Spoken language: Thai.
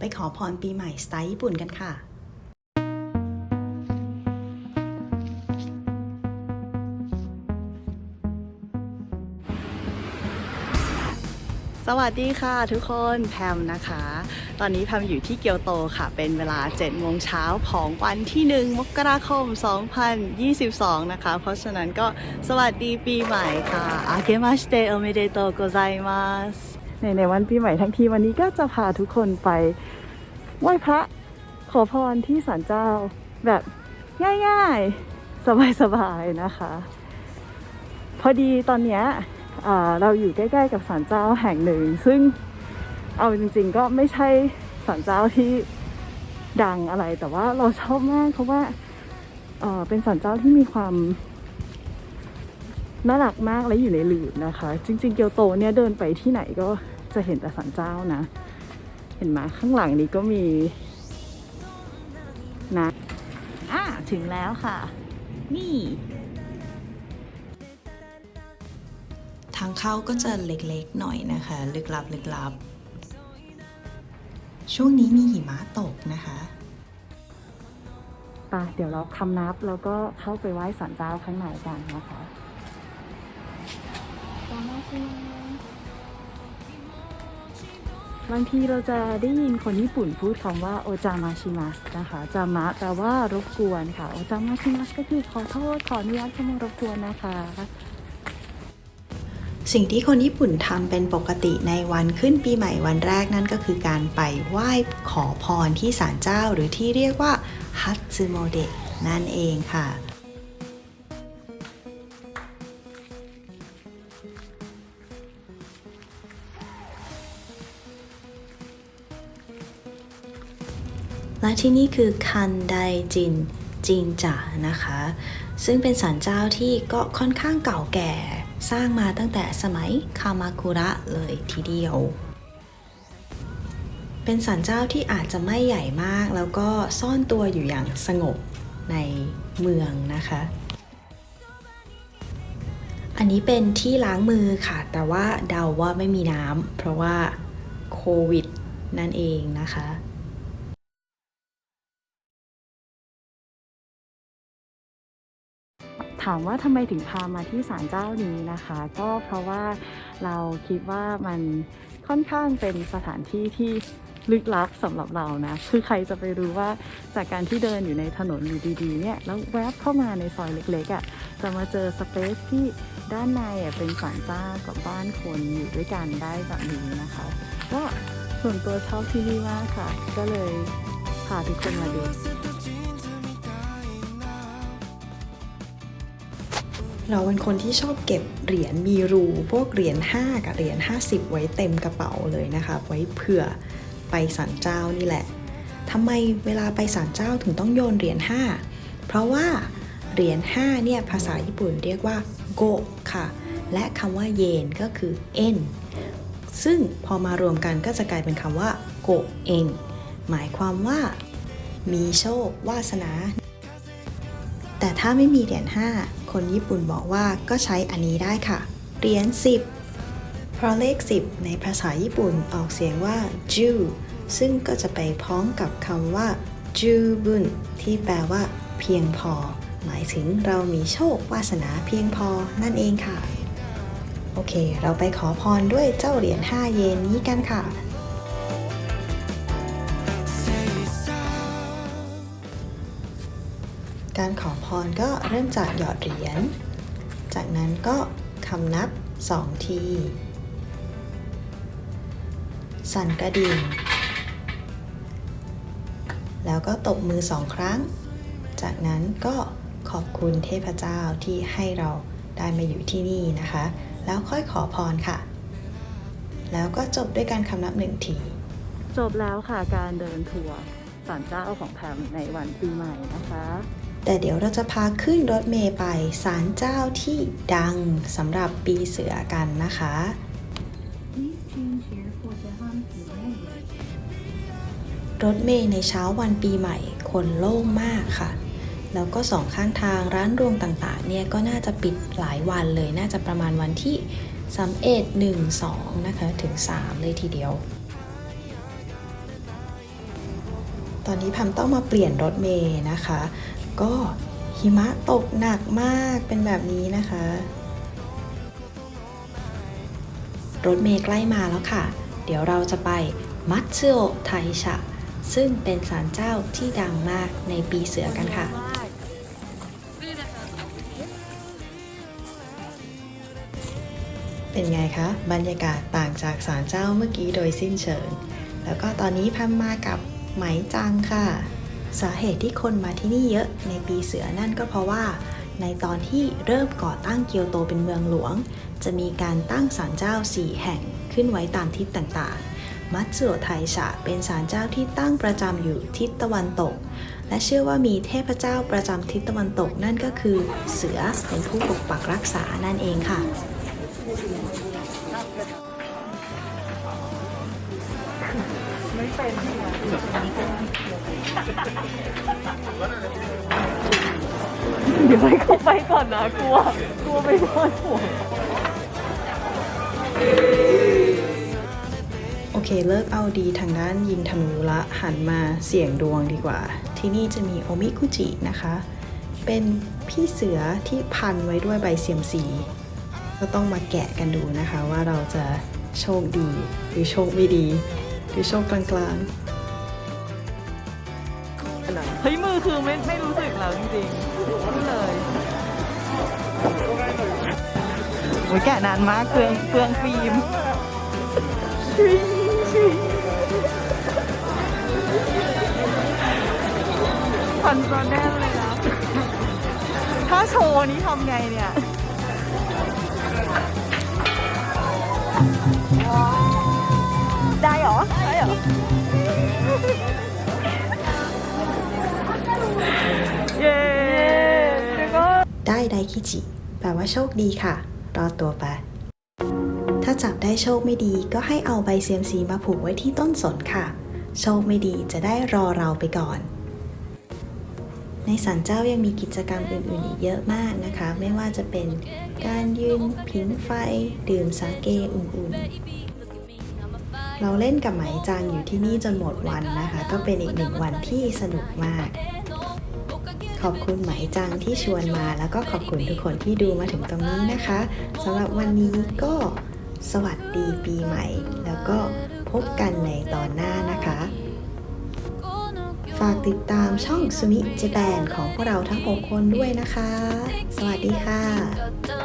ไปขอพรปีใหม่สไตล์ญี่ปุ่นกันค่ะสวัสดีค่ะทุกคนแพมนะคะ ตอนนี้แพมอยู่ที่เกียวโตค่ะ เป็นเวลา7โมงเช้าของวันที่ 1 มกราคม 2022 นะคะ เพราะฉะนั้นก็สวัสดีปีใหม่ค่ะอาเกมาสเตโอเมเดโตโกไซมัส ในในวันปีใหม่ทั้งทีวันนี้ก็จะพาทุกคนไปไหว้พระขอพรที่ศาลเจ้าแบบง่ายๆ สบายๆ นะคะ พอดีตอนเนี้ยเราอยู่ใกล้ๆ กับศาลเจ้าแห่งหนึ่ง ซึ่งเอาจริงๆก็ไม่ใช่ศาลเจ้าที่ดังอะไรแต่ว่าเราชอบมากเพราะว่าเอ่อเป็นศาลเจ้าที่มีความน่ารักมากและอยู่ในหลืบนะคะ จริง ๆ เกียวโตเนี่ยเดินไปที่ไหนก็ จะเห็นแต่ศาลเจ้านะ เห็นไหมข้างหลังนี้ก็มีนะอะถึงแล้วค่ะ นี่ ทางเข้าก็จะเล็กๆหน่อยนะคะ ลึกลับลึกลับ ช่วงนี้มีหิมะตกนะคะปะเดี๋ยวเราคำนับแล้วก็เข้าไปไหว้ศาลเจ้าข้างในกันนะคะ บางทีเราจะได้ยินคนญี่ปุ่นพูดคำว่าโอจามาชิมัสนะคะจามะแปลว่ารบกวนค่ะโอจามาชิมัสก็คือขอโทษขออนุญาตเข้ามารบกวนนะคะ สิ่งที่คนญี่ปุ่นทำเป็นปกติในวันขึ้นปีใหม่วันแรกนั่นก็คือการไปไหว้ขอพรที่ศาลเจ้าหรือที่เรียกว่าฮัตซึโมเดะนั่นเองค่ะ และที่นี่คือคันไดจินจินจ่านะคะ ซึ่งเป็นศาลเจ้าที่ก็ค่อนข้างเก่าแก่สร้างมาตั้งแต่สมัยคามาคุระเลยทีเดียว เป็นศาลเจ้าที่อาจจะไม่ใหญ่มากแล้วก็ซ่อนตัวอยู่อย่างสงบในเมืองนะคะ อันนี้เป็นที่ล้างมือค่ะ แต่ว่าเดาว่าไม่มีน้ำเพราะว่าโควิดนั่นเองนะคะ ถามว่าทำไมถึงพามาที่ศาลเจ้านี้นะคะ ก็เพราะว่าเราคิดว่ามันค่อนข้างเป็นสถานที่ที่ลึกลับสำหรับเรานะ คือใครจะไปรู้ว่าจากการที่เดินอยู่ในถนนอยู่ดีๆเนี่ย แล้วแวบเข้ามาในซอยเล็กๆอะ่ะ จะมาเจอสเปซที่ด้านในอะเป็นศาลเจ้ากับบ้านคนอยู่ด้วยกันได้แบบนี้นะคะ ก็ส่วนตัวชอบที่นี่มากค่ะ ก็เลยพาทุกคนมาดู เราเป็นคนที่ชอบเก็บเหรียญมีรูพวกเหรียญ5กับเหรียญ50 ไว้เต็มกระเป๋าเลยนะคะไว้เผื่อไปศาลเจ้านี่แหละทำไมเวลาไปศาลเจ้าถึงต้องโยนเหรียญ5เพราะว่าเหรียญ5เนี่ยภาษาญี่ปุ่นเรียกว่าโกค่ะ และคำว่าเยนก็คือเอ็นซึ่งพอมารวมกันก็จะกลายเป็นคำว่าโกเอง หมายความว่า มีโชควาสนา แต่ถ้าไม่มีเหรียญ5 คนญี่ปุ่นบอกว่าก็ใช้อันนี้ได้ค่ะ เหรียญ10 เพราะเลข 10 ในภาษาญี่ปุ่นออกเสียงว่าจูซึ่งก็จะไปพ้องกับคำว่าจูบุนที่แปลว่า เพียงพอ หมายถึงเรามีโชควาสนาเพียงพอนั่นเองค่ะ โอเค เราไปขอพรด้วยเจ้าเหรียญ5เยนนี้กันค่ะ การขอพรก็เริ่มจากหยอดเหรียญ จากนั้นก็คำนับสองที สั่นกระดิ่ง แล้วก็ตบมือสองครั้ง จากนั้นก็ขอบคุณเทพเจ้าที่ให้เราได้มาอยู่ที่นี่นะคะ แล้วค่อยขอพรค่ะ แล้วก็จบด้วยการคำนับหนึ่งทีจบแล้วค่ะการเดินทัวร์ศาลเจ้าของแพมในวันปีใหม่นะคะ แต่เดี๋ยวเราจะพาขึ้นรถเมย์ไปศาลเจ้าที่ดังสำหรับปีเสือกันนะคะ รถเมย์ในเช้าวันปีใหม่คนโล่งมากค่ะ แล้วก็สองข้างทางร้านรวงต่างๆ เนี่ยก็น่าจะปิดหลายวันเลยน่าจะประมาณวันที่3 1 1 2 นะคะ ถึง 3 เลยทีเดียวตอนนี้แพมต้องมาเปลี่ยนรถเมย์นะคะ ก็หิมะตกหนักมากเป็นแบบนี้นะคะ รถเมย์ใกล้มาแล้วค่ะ เดี๋ยวเราจะไปมัตสึโอไทชะ ซึ่งเป็นศาลเจ้าที่ดังมากในปีเสือกันค่ะเป็นไงคะ บรรยากาศต่างจากศาลเจ้าเมื่อกี้โดยสิ้นเชิง แล้วก็ตอนนี้พัมมากับไหมจังค่ะ สาเหตุที่คนมาที่นี่เยอะในปีเสือนั่นก็เพราะว่า ในตอนที่เริ่มก่อตั้งเกียวโตเป็นเมืองหลวง จะมีการตั้งศาลเจ้า 4 แห่งขึ้นไว้ตามทิศต่างๆ มัตสึโอไทชะเป็นศาลเจ้าที่ตั้งประจำอยู่ทิศตะวันตก และเชื่อว่ามีเทพเจ้าประจำทิศตะวันตกนั่นก็คือ เสือเป็นผู้ปกปักรักษานั่นเองค่ะ เดี๋ยวให้เขาไปก่อนนะกลัวกลัวไปโดนหัวโอเคเลิกเอาดีทางด้านยิงธนูละหันมาเสี่ยงดวงดีกว่า ที่นี่จะมีโอมิคุจินะคะ เป็นพี่เสือที่พันไว้ด้วยใบเสียมสีก็ต้องมาแกะกันดูนะคะว่าเราจะโชคดีหรือโชคไม่ดี หรือโชคกลางๆเฮ้ยมือคือไม่ไม่รู้สึกแล้วจริงๆพูดเลยโอ้ยแกะนานมากเปลืองเปลืองฟิล์มพันจอแน่นเลยนะ ถ้าโชว์นี้ทำไงเนี่ย ได้เหรอได้เย้ได้ไดคิจิแปลว่าโชคดีค่ะ รอดตัวไป ถ้าจับได้โชคไม่ดีก็ให้เอาใบเสียมสีมาผูกไว้ที่ต้นสนค่ะ โชคไม่ดีจะได้รอเราไปก่อน ในศาลเจ้ายังมีกิจกรรมอื่น ๆ อีกเยอะมากนะคะ ไม่ว่าจะเป็นการยืนผิงไฟ ดื่มสาเกอุ่นๆ เราเล่นกับไหมจังอยู่ที่นี่จนหมดวันนะคะ ก็เป็นอีกหนึ่งวันที่สนุกมาก ขอบคุณไหมจังที่ชวนมา แล้วก็ขอบคุณทุกคนที่ดูมาถึงตรงนี้นะคะสำหรับวันนี้ก็สวัสดีปีใหม่ แล้วก็พบกันในตอนหน้านะคะ ฝากติดตามช่องสุมิเจแปนของพวกเราทั้ง 6 คนด้วยนะคะ สวัสดีค่ะ